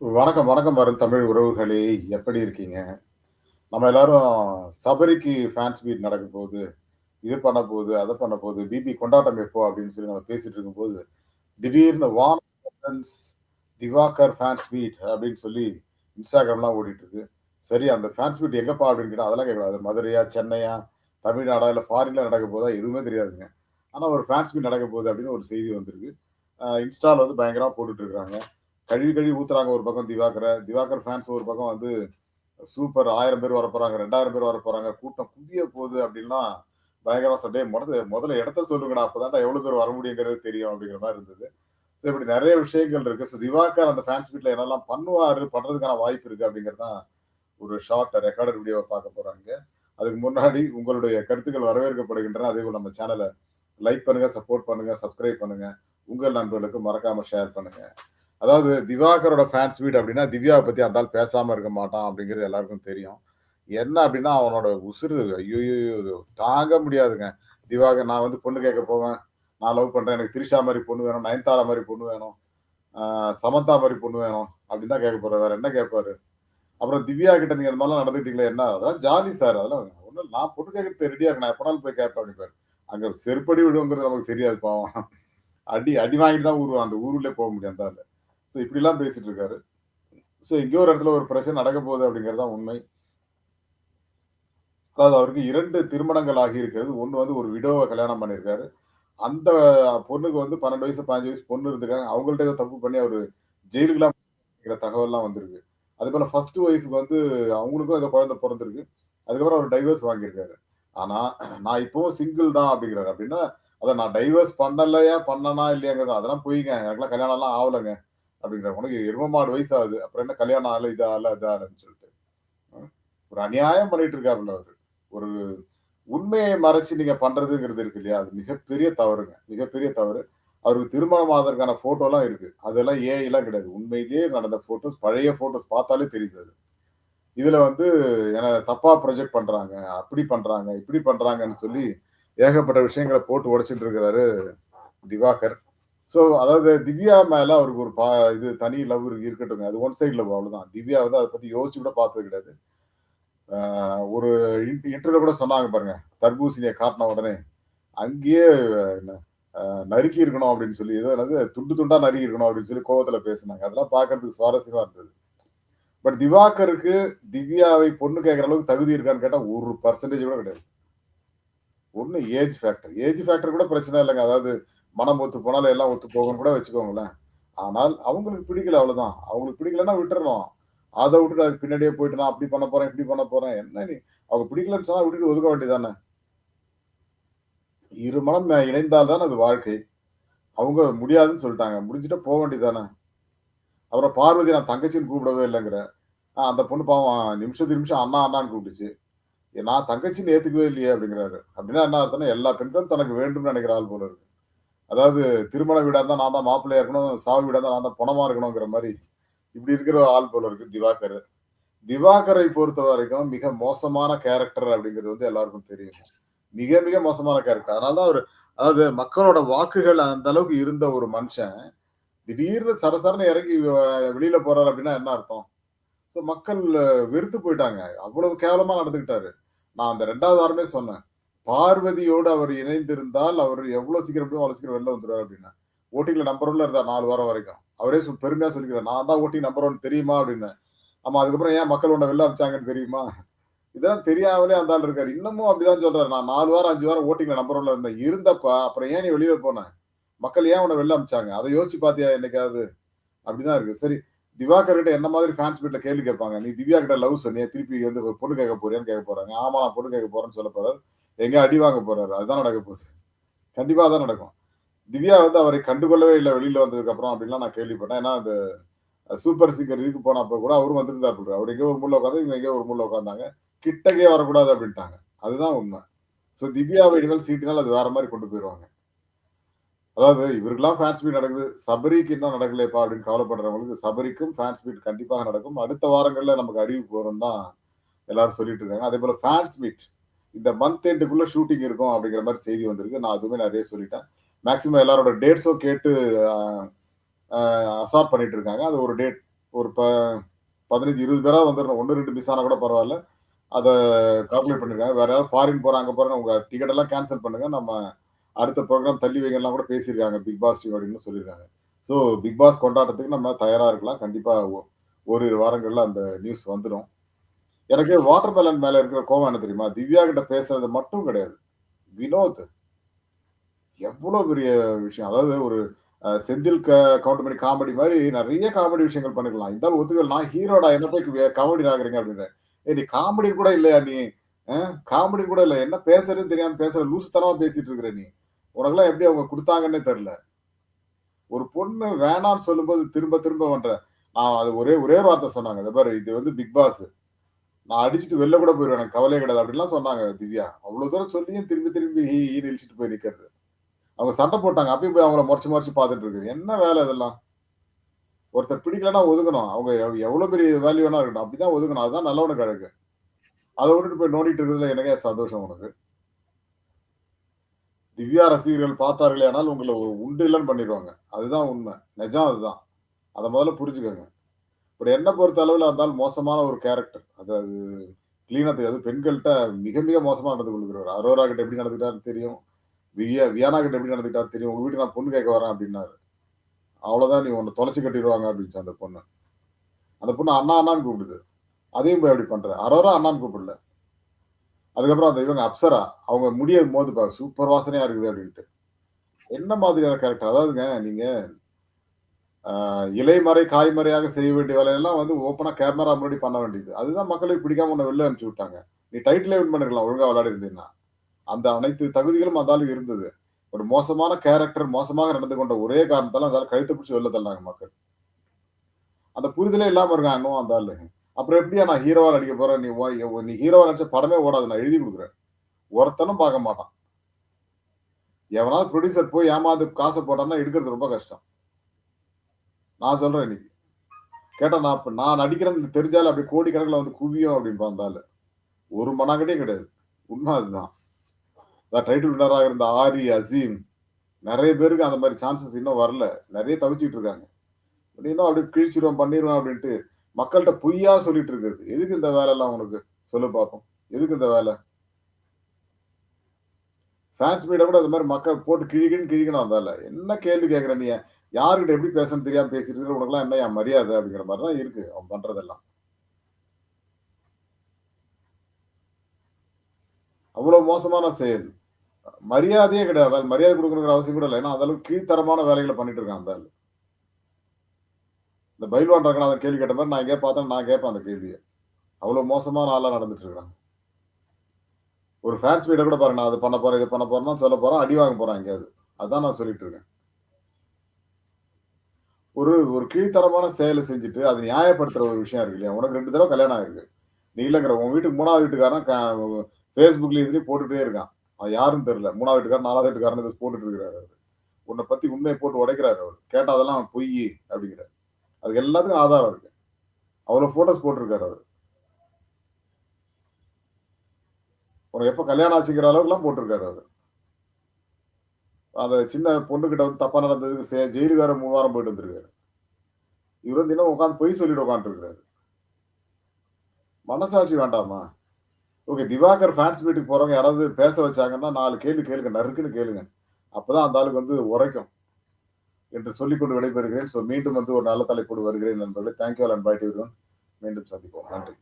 வணக்கம், வணக்கம் வரும் தமிழ் உறவுகளே! எப்படி இருக்கீங்க? நம்ம எல்லாரும் சபரிக்கு ஃபேன்ஸ் மீட் நடக்க போகுது. இது பண்ண போகுது, அதை பண்ண போகுது. பிபி கொண்டாட்டம் எப்போ? அப்படின்னு சொல்லி நம்ம பேசிட்டு இருக்கும்போது, திடீர்னு வான் திவாகர் ஃபேன்ஸ் மீட் அப்படின்னு சொல்லி இன்ஸ்டாகிராம்லாம் ஓடிட்டு இருக்கு. சரி அந்த ஃபேன்ஸ் மீட் எங்கப்பா? அப்படின்னு கேட்டால் அதெல்லாம் கேட்கக்கூடாது. மதுரையா? சென்னையா? தமிழ்நாடா? இல்லை ஃபாரின்ல நடக்க போதா? எதுவுமே தெரியாதுங்க. ஆனால் ஒரு ஃபேன்ஸ் மீட் நடக்க போகுது அப்படின்னு ஒரு செய்தி வந்திருக்கு. இன்ஸ்டாவில் இன்ஸ்டால வந்து பயங்கரமாக போட்டுட்டு கழுவி கழுவி ஊத்துறாங்க ஒரு பக்கம் திவாகரை திவாகர் ஃபேன்ஸ் ஒரு பக்கம் வந்து சூப்பர் ஆயிரம் பேர் வரப்போறாங்க, 2000 பேர் வரப்போறாங்க, கூட்டம் குவிய போகுது அப்படின்னா பயங்கரமா சொ முதல்ல முதல்ல இடத்த சொல்லுங்கடா. அப்பதான் எவ்வளோ பேர் வர முடியுங்கிறது தெரியும் அப்படிங்கிற மாதிரி இருந்தது. ஸோ இப்படி நிறைய விஷயங்கள் இருக்கு. ஸோ திவாகர் அந்த ஃபேன்ஸ் வீட்டில் என்னெல்லாம் பண்ணுவாரு, பண்றதுக்கான வாய்ப்பு இருக்கு அப்படிங்கிறது தான் ஒரு ஷார்ட் ரெக்கார்டர் வீடியோவை பார்க்க போறாங்க. அதுக்கு முன்னாடி உங்களுடைய கருத்துக்கள் வரவேற்கப்படுகின்றன. அதே போல் நம்ம சேனலை லைக் பண்ணுங்க, சப்போர்ட் பண்ணுங்க, சப்ஸ்கிரைப் பண்ணுங்க. உங்கள் நண்பர்களுக்கு மறக்காம ஷேர் பண்ணுங்க. அதாவது திவாகரோட ஃபேன்ஸ் வீடு அப்படின்னா, திவ்யாவை பற்றி அந்த ஆள் இருக்க மாட்டான் அப்படிங்கிறது எல்லாருக்கும் தெரியும். என்ன அப்படின்னா, அவனோட உசுறு ஐயோ தாங்க முடியாதுங்க. திவாகர் நான் வந்து பொண்ணு கேட்க போவேன். நான் லவ் பண்ணுறேன் எனக்கு திரிஷா மாதிரி பொண்ணு வேணும். நயன்தாரா மாதிரி பொண்ணு வேணும். சமந்தா மாதிரி பொண்ணு வேணும். அப்படின்னு தான் கேட்க போகிற வேற என்ன கேட்பாரு? அப்புறம் திவ்யா கிட்ட நீங்கள் அந்த மாதிரிலாம் நடந்துக்கிட்டீங்களே என்ன? அதெல்லாம் ஜாலி சார். அதெல்லாம் ஒன்றும் நான் பொண்ணு கேட்கறது ரெடியாக இருக்கேன். நான் எப்பனாலும் போய் கேட்பேன் அப்படிம்பாரு. அங்கே செருப்படி விடுங்கிறது நமக்கு தெரியாது பாவம். அடி அடி வாங்கிட்டு தான் ஊருவான். அந்த ஊருக்குள்ளே போக முடியும் அந்த ஸோ இப்படிலாம் பேசிட்டு இருக்காரு. ஸோ எங்கேயோ ஒரு இடத்துல ஒரு பிரச்சனை நடக்க போகுது அப்படிங்கிறது தான் உண்மை. அதாவது அவருக்கு இரண்டு திருமணங்கள் ஆகியிருக்கிறது. ஒன்று வந்து ஒரு விடோவை கல்யாணம் பண்ணியிருக்காரு. அந்த பொண்ணுக்கு வந்து 12 வயசு, 15 வயசு பொண்ணு இருந்திருக்காங்க. அவங்கள்ட்ட ஏதோ தப்பு பண்ணி அவர் ஜெயிலுக்குலாம் தகவல்லாம் வந்திருக்கு. அதே போல் ஃபர்ஸ்ட் ஒய்ஃபுக்கு வந்து அவங்களுக்கும் ஏதோ குழந்தை பிறந்திருக்கு அதுக்கப்புறம் அவர் டைவர்ஸ் வாங்கியிருக்காரு. ஆனால் நான் இப்போவும் சிங்கிள் தான் அப்படிங்கிறாரு. அப்படின்னா, அதை நான் டைவர்ஸ் பண்ணலையா, பண்ணனா இல்லையாங்கிறது அதெல்லாம் போய்ங்க எனக்குலாம் கல்யாணம்லாம் ஆகலைங்க அப்படிங்கிற உனக்கு எரும வயசு ஆகுது. அப்புறம் என்ன கல்யாணம் ஆகல, இதா ஆகல, இதா ஆகலன்னு சொல்லிட்டு. ஒரு அநியாயம் பண்ணிட்டு இருக்காருல்ல அவர் ஒரு உண்மையை மறைச்சு நீங்க பண்றதுங்கிறது இருக்கு இல்லையா? அது மிகப்பெரிய தவறுங்க. மிகப்பெரிய தவறு. அவருக்கு திருமணம் ஆவதற்கான ஃபோட்டோலாம் இருக்கு. அதெல்லாம் ஏஐலாம் கிடையாது. உண்மையிலேயே நடந்த ஃபோட்டோஸ், பழைய ஃபோட்டோஸ் பார்த்தாலே தெரியுது அது. இதுல வந்து என தப்பா ப்ரொஜெக்ட் பண்றாங்க. அப்படி பண்றாங்க, இப்படி பண்றாங்கன்னு சொல்லி ஏகப்பட்ட விஷயங்களை போட்டு உடைச்சிட்டு இருக்கிறாரு திவாகர். ஸோ அதாவது திவ்யா மேலே அவருக்கு ஒரு பா இது தனி லவ் இருக்கட்டுங்க. அது ஒன் சைட் லவ் அவ்வளோதான். திவ்யா வந்து அதை பற்றி யோசிச்சு கூட பார்த்தது கிடையாது. ஒரு இன்டர்வியூ கூட சொன்னாங்க பாருங்க. தர்பூசணியை காட்டின உடனே, அங்கேயே என்ன நறுக்கி இருக்கணும் அப்படின்னு சொல்லி, ஏதோ என்னது துண்டு துண்டா நறுக்கி இருக்கணும் அப்படின்னு சொல்லி கோவத்தில் பேசினாங்க அதெல்லாம் பார்க்கறதுக்கு சுவாரஸ்யமா இருந்தது. பட் திவாகருக்கு திவ்யாவை பொண்ணு கேட்குற அளவுக்கு தகுதி இருக்கான்னு கேட்டால் ஒரு பர்சன்டேஜ் கூட கிடையாது. ஒன்று ஏஜ் ஃபேக்டர். ஏஜ் ஃபேக்டர் கூட பிரச்சனை இல்லைங்க அதாவது மனம் ஒத்து போனாலும் எல்லாம் ஒத்து போகணும்னு கூட வச்சுக்கோங்களேன். ஆனால் அவங்களுக்கு பிடிக்கல அவ்வளவுதான் அவங்களுக்கு பிடிக்கலன்னா விட்டுறணும். அதை விட்டுட்டு அதுக்கு பின்னாடியே போயிட்டு நான் அப்படி பண்ண போறேன், இப்படி பண்ண போறேன். என்ன நீ அவங்க பிடிக்கலன்னு சொன்னா விட்டுட்டு ஒதுக்க வேண்டியது இரு மனம் இணைந்தால்தான் அது வாழ்க்கை. அவங்க முடியாதுன்னு சொல்லிட்டாங்க முடிஞ்சுட்டா போக வேண்டியது தானே. அப்புறம் பார்வதி நான் தங்கச்சின்னு கூப்பிடவே இல்லைங்கிற அந்த பொண்ணு பாவம் நிமிஷத்துக்கு நிமிஷம் அண்ணா, அண்ணான்னு கூப்பிட்டுச்சு. நான் தங்கச்சின்னு ஏத்துக்கவே இல்லையே அப்படிங்கிறாரு. அப்படின்னா என்ன அர்த்தம்னா, எல்லா பெண்களும் தனக்கு வேண்டும்னு நினைக்கிற ஆள் போல இருக்கு. அதாவது திருமண வீடாக இருந்தால் நான் தான் மாப்பிள்ளையா இருக்கணும், சாவு வீடாக இருந்தால் நான் தான் பணமாக இருக்கணுங்கிற மாதிரி இப்படி இருக்கிற ஆள் போல இருக்கு திவாகர். திவாகரை பொறுத்த வரைக்கும் மிக மோசமான கேரக்டர் அப்படிங்கிறது வந்து எல்லாருக்கும் தெரியும். மிக, மிக மோசமான கேரக்டர். அதனால தான் அவர் அதாவது மக்களோட வாக்குகள் அந்த அளவுக்கு இருந்த ஒரு மனுஷன், திடீர்னு சரசரன்னு இறங்கி வெளியில போறாரு அப்படின்னா என்ன அர்த்தம்? ஸோ மக்கள் வெறுத்து போயிட்டாங்க. அவ்வளவு கேவலமா நடந்துக்கிட்டாரு. நான் அந்த ரெண்டாவது வாரமே சொன்னேன். பார்வதியோடு அவர் இணைந்திருந்தால், அவர் எவ்வளோ சீக்கிரம் முடியும் அவ்வளோ சீக்கிரம் வெளில வந்துடுவார் அப்படின்னா ஓட்டிங்ல நம்பர் 1ல இருந்தார் நாலு வாரம் வரைக்கும். அவரே சொல் பெருமையா சொல்லிக்கிறார். நான் தான் ஓட்டிங் நம்பர் ஒன் தெரியுமா அப்படின்னு ஆமா அதுக்கப்புறம் ஏன் மக்கள் உன்னை வெளில அமைச்சாங்கன்னு தெரியுமா? இதெல்லாம் தெரியாமலே அந்த ஆள் இருக்காரு. இன்னமும் அப்படிதான் சொல்றாரு. நான் நாலு வாரம், அஞ்சு வாரம் ஓட்டிங்ல நம்பர் 1ல இருந்தேன். இருந்தப்ப அப்புறம் ஏன் நீ வெளியே போனேன் மக்கள் ஏன் உன்ன வெளில அமைச்சாங்க அதை யோசிச்சு பார்த்தியா என்னைக்காவது? அப்படிதான் இருக்கு. சரி திவாகர் கிட்ட என்ன மாதிரி ஃபேன்ஸ் வீட்டில் கேள்வி கேட்பாங்க. நீ திவ்யா கிட்ட லவ் சொன்னியே, திருப்பி வந்து பொண்ணு கேட்க போறியான்னு கேட்க போறாங்க. ஆமா நான் பொண்ணு கேட்க போறேன்னு சொல்ல போறாரு. எங்க அடி வாங்க போறாரு. அதுதான் நடக்க போகுது. கண்டிப்பா தான் நடக்கும். திவ்யா வந்து அவரை கண்டுகொள்ளவே இல்லை வெளியில வந்ததுக்கு அப்புறம் அப்படின்லாம் நான் கேள்விப்பட்டேன். ஏன்னா அந்த சூப்பர் சிங்கர் இதுக்கு போனப்ப கூட அவரும் வந்திருந்தார் அவர் எங்கேயோ ஒரு மூலைல உட்காந்து இவங்க எங்கேயோ ஒரு மூலைல உட்காந்தாங்க கிட்டக்கே வரக்கூடாது அப்படின்ட்டாங்க. அதுதான் உண்மை. ஸோ திவ்யாவை இனிமேல் சீட்டுனால் அது வேற மாதிரி கொண்டு போயிடுவாங்க அதாவது இவருக்கெல்லாம் ஃபேன்ஸ் மீட் நடக்குது. சபரிக்கு இன்னும் நடக்கலையப்பா அப்படின்னு கவலைப்படுறவங்களுக்கு சபரிக்கும் ஃபேன் ஸ்பீட் கண்டிப்பாக நடக்கும். அடுத்த வாரங்களில் நமக்கு அறிவிப்பு வரும் தான் எல்லாரும் சொல்லிட்டு இருக்காங்க. அதேபோல ஃபேன்ஸ் மீட் இந்த மந்த் எண்டுக்குள்ள ஷூட்டிங் இருக்கும் அப்படிங்கிற மாதிரி செய்தி வந்திருக்கு. நான் அதுவுமே நிறைய சொல்லிட்டேன். மேக்ஸிமம் எல்லாரோட டேட்ஸும் கேட்டு அசார்ட் பண்ணிட்டு இருக்காங்க. அது ஒரு டேட் ஒரு ப பதினஞ்சு இருபது பேராக வந்துடணும் ஒன்று ரெண்டு மிஸ் ஆனால் கூட பரவாயில்ல அதை கால்குலேட் பண்ணிருக்காங்க. வேற யாராவது ஃபாரின் போகிறாங்க போகிறாங்க உங்கள் டிக்கெட்டெல்லாம் டிக்கெட் எல்லாம் கேன்சல் பண்ணுங்க. நம்ம அடுத்த ப்ரோக்ராம் தள்ளி வைங்கலாம் கூட பேசியிருக்காங்க. பிக் பாஸ் அப்படின்னு சொல்லியிருக்காங்க. ஸோ பிக் பாஸ் கொண்டாட்டத்துக்கு நம்ம தயாராக இருக்கலாம். கண்டிப்பாக ஒரு வாரங்களில் அந்த நியூஸ் வந்துடும் எனக்கு வாட்டர் மெலன் மேலே இருக்கிற கோவம் என்ன தெரியுமா? திவ்யா கிட்ட பேசுறது மட்டும் கிடையாது. வினோத் எவ்வளோ பெரிய விஷயம். அதாவது ஒரு செந்தில் க கவுண்டமணி காமெடி மாதிரி நிறைய காமெடி விஷயங்கள் பண்ணிக்கலாம் இந்த ஒத்துக்கல் நான் ஹீரோடா என்ன போய் காமெடி ஆகுறீங்க அப்படின்னு ஏ நீ காமெடி கூட இல்லையா நீ? காமெடி கூட இல்லை என்ன பேசுறதுன்னு தெரியாமல் பேசுற லூசுத்தனமா பேசிட்டு இருக்கிற நீ. உனக்குலாம் எப்படி அவங்க கொடுத்தாங்கன்னே தெரில ஒரு பொண்ணு வேணான்னு சொல்லும்போது திரும்ப திரும்ப பண்ற. நான் அது ஒரே ஒரே ஒரு வார்த்தை சொன்னாங்க. "இத பாரு இது வந்து பிக் பாஸ். நான் அடிச்சுட்டு வெளில கூட போயிருவேன். எனக்கு கவலையே கிடையாது." அப்படின்லாம் சொன்னாங்க திவ்யா. அவ்வளோ தூரம் சொல்லியும் திரும்பி திரும்பி ஹீ ஈ இழுச்சுட்டு போய் நிற்கிறது அவங்க சண்டை போட்டாங்க. அப்பயும் போய் அவங்கள முறைச்சு முறைச்சு பார்த்துட்டு இருக்குது. என்ன வேலை இதெல்லாம்? ஒருத்தர் பிடிக்கலன்னா ஒதுக்கணும் அவங்க எவ்வளோ பெரிய வேல்யூ வேணா இருக்கணும் அப்படிதான் ஒதுக்கணும் அதுதான் நல்லவனுக்கு அழகு. அதை விட்டுட்டு போய் நோண்டிட்டு இருக்கிறதுல எனக்கே சந்தோஷம் உனக்கு? திவ்யா ரசிகர்கள் பார்த்தார்களே பார்த்தார்களேயானால் உங்களை உண்டு இல்லைன்னு பண்ணிடுவாங்க அதுதான் உண்மை. நிஜம் அதுதான். அதை முதல்ல புரிஞ்சுக்கோங்க பட் என்ன பொறுத்த அளவில் இருந்தாலும் மோசமான ஒரு கேரக்டர். அது அது கிளீனா அது பெண்கள்கிட்ட மிக மிக மோசமாக நடந்து கொள்கிறார் அரோரா கிட்ட எப்படி நடந்துக்கிட்டாருன்னு தெரியும். வியா வியானா கிட்ட எப்படி நடந்துக்கிட்டாருன்னு தெரியும். உங்க வீட்டு நான் பொண்ணு கேட்க வரேன் அப்படின்னாரு. அவ்வளோதான் நீ ஒன்று தொலைச்சி கட்டிடுவாங்க அப்படின்னுச்சு அந்த பொண்ணு. அந்த பொண்ணு அண்ணா அண்ணான்னு கூப்பிடுது. அதையும் போய் அப்படி பண்ற. அரோரா அண்ணான்னு கூப்பிடல. அதுக்கப்புறம் அந்த இவங்க அப்சரா அவங்க முடிய மோது பாரு சூப்பர் வாசனையா இருக்குது அப்படின்ட்டு. என்ன மாதிரியான கேரக்டர்? அதாவதுங்க நீங்க இலைமறை, காய்மறையாக செய்ய வேண்டிய வேலையெல்லாம் வந்து ஓப்பனா கேமரா முன்னாடி பண்ண வேண்டியது. அதுதான் மக்களுக்கு பிடிக்காம உன்ன வெளில அனுப்பிச்சு விட்டாங்க. நீ டைட்டில் வின் பண்ணிருக்கலாம் ஒழுங்காக விளையாடி இருந்தீங்கன்னா அந்த அனைத்து தகுதிகளும் அந்த இருந்தது. ஒரு மோசமான கேரக்டர், மோசமாக நடந்து கொண்ட ஒரே காரணத்தால் அதால் கழுத்து பிடிச்சி வெளில தள்ளாங்க மக்கள். அந்த புரிதலே இல்லாமல் இருக்காங்க இன்னும் அந்த ஆளு. அப்புறம் எப்படியா நான் ஹீரோவால் நடிக்க போறேன்? நீ ஹீரோவால் நீ நடிச்ச படமே ஓடாது. நான் எழுதி கொடுக்குறேன் ஒருத்தனும் பார்க்க மாட்டான். எவனாவது ப்ரொடியூசர் போய் ஏமாந்து காசை போட்டான்னா எடுக்கிறது ரொம்ப கஷ்டம். நான் சொல்றேன் இன்னைக்கு. கேட்டா நான் இப்ப நான் நடிக்கிறேன்னு தெரிஞ்சாலே அப்படியே கோடிக்கணக்கில் வந்து குவியும் அப்படின்னு அந்த ஒரு மண்ணாங்கட்டியும் கிடையாது. உண்மை அதுதான். அதான் டைட்டில் வின்னரா இருந்த ஆரி, அசீம் நிறைய பேருக்கு அந்த மாதிரி சான்சஸ் இன்னும் வரல. நிறைய தவிச்சிட்டு இருக்காங்க. இன்னும் அப்படியே கிழிச்சிருவேன், பண்ணிடுவோம் அப்படின்ட்டு மக்கள்கிட்ட பொய்யா சொல்லிட்டு இருக்கிறது. எதுக்கு இந்த வேலைலாம் உனக்கு? சொல்லு பார்ப்போம். எதுக்கு இந்த வேலை? ஃபேன்ஸ் மீட்ட கூட அது மாதிரி மக்கள் போட்டு கிழிக்கணும் கிழிக்கணும் அந்த என்ன கேள்வி கேட்குற நீ? யாருக்கிட்ட எப்படி பேசணும் தெரியாம பேசிட்டு இருக்கிற என்ன என் மரியாதை? அப்படிங்கிற மாதிரி தான் இருக்கு அவன் பண்றதெல்லாம். அவ்வளோ மோசமான செயல். மரியாதையே கிடையாது. அதால் மரியாதை கொடுக்கணுங்கிற அவசியம் கூட இல்லை ஏன்னா அந்த அளவுக்கு கீழ்த்தரமான வேலைகளை பண்ணிட்டு இருக்கான் அந்த இந்த பயில்வான் ரங்கநாதன் கேள்வி கேட்ட மாதிரி நான் எங்கேயாவது பார்த்தேன் நான் கேட்பேன் அந்த கேள்வியை அவ்வளோ மோசமான ஆளாக நடந்துட்டு இருக்காங்க. ஒரு ஃபேன்ஸ் மீட்ட கூட பாருங்க. நான் அது பண்ண போறேன், இது பண்ண போறேன்னு தான் சொல்ல போகிறேன் அடி வாங்க போகிறேன் எங்கேயாவது. அதான் நான் சொல்லிட்டு இருக்கேன். ஒரு ஒரு கீழ்த்தரமான செயலை செஞ்சுட்டு, அது நியாயப்படுத்துற ஒரு விஷயம் இருக்கு இல்லையா? உனக்கு ரெண்டு தடவை கல்யாணம் ஆயிருக்கு. நீ இல்லைங்கிற உன் வீட்டுக்கு மூணாவது வீட்டுக்காரன் ஃபேஸ்புக்ல இதுலேயும் போட்டுகிட்டே இருக்கான். அவன் யாரும் தெரியல. மூணாவது வீட்டுக்காரன், நாலாவது வீட்டுக்காரன் இதை போட்டுட்டு இருக்கிறாரு அவர் உன்னை பத்தி உண்மையை போட்டு உடைக்கிறாரு அவர் கேட்டால் அதெல்லாம் பொய் அப்படிங்கிறார் அது எல்லாத்துக்கும் ஆதாரம் இருக்கு. அவ்வளோ ஃபோட்டோஸ் போட்டிருக்காரு அவர் உனக்கு எப்ப கல்யாணம் ஆச்சுங்கிற அளவுக்குலாம் போட்டிருக்காரு அவர் அந்த சின்ன பொண்ணுகிட்ட வந்து தப்பா நடந்ததுக்கு செ ஜெயிலுக்கு வேற 3 வாரம் போயிட்டு வந்திருக்காரு. இவர் வந்து இன்னும் உட்காந்து பொய் சொல்லிட்டு உட்காந்துருக்காரு மனசாட்சி வேண்டாமா? ஓகே திவாகர் ஃபேன்ஸ் மீட்டுக்கு போறவங்க யாராவது பேச வச்சாங்கன்னா நாலு கேள்வி கேளுங்க. நறுக்குன்னு கேளுங்க. அப்பதான் அந்த ஆளுக்கு வந்து உரைக்கும். என்று சொல்லிக்கொண்டு விடைபெறுகிறேன். ஸோ மீண்டும் வந்து ஒரு நல்ல தலைப்போடு வருகிறேன் நண்பர்களே. Thank you all and bye மீண்டும் சந்திப்போம். நன்றி.